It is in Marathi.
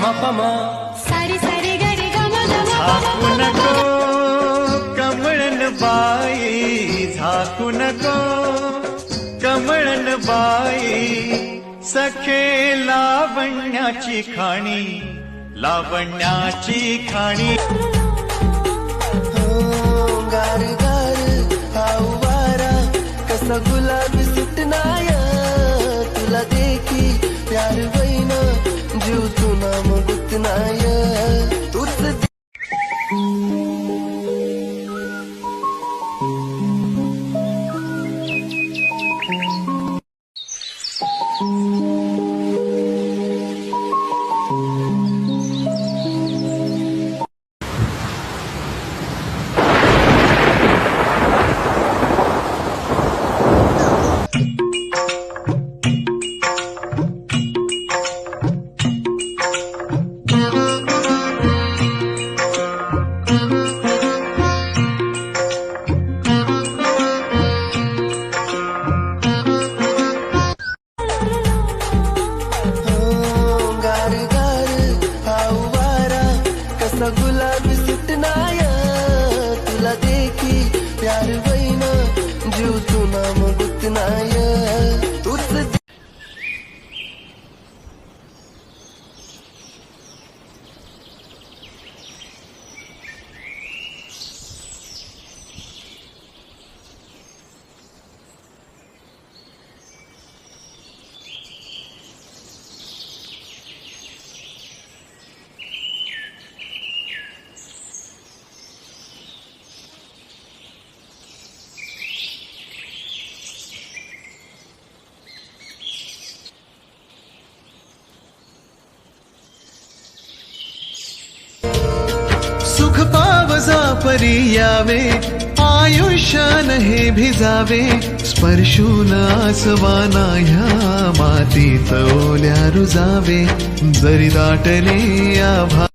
म प म. सारी सारी गरी गम गम झाकू नको कमळन बाई झाकू नको कमळन बाई सखे लावण्याची खाणी लावण्याची खाणी. गार गार हा वारा कसा गुलाबी सुटनाय तुला देखी प्यार वैन जीव तुना मगुत नाय तूच you. घरी यावे आयुष्यान हे भिजावे स्पर्शून आसवाना ह्या मातीत ओल्या रुजावे जरी दाटले आभा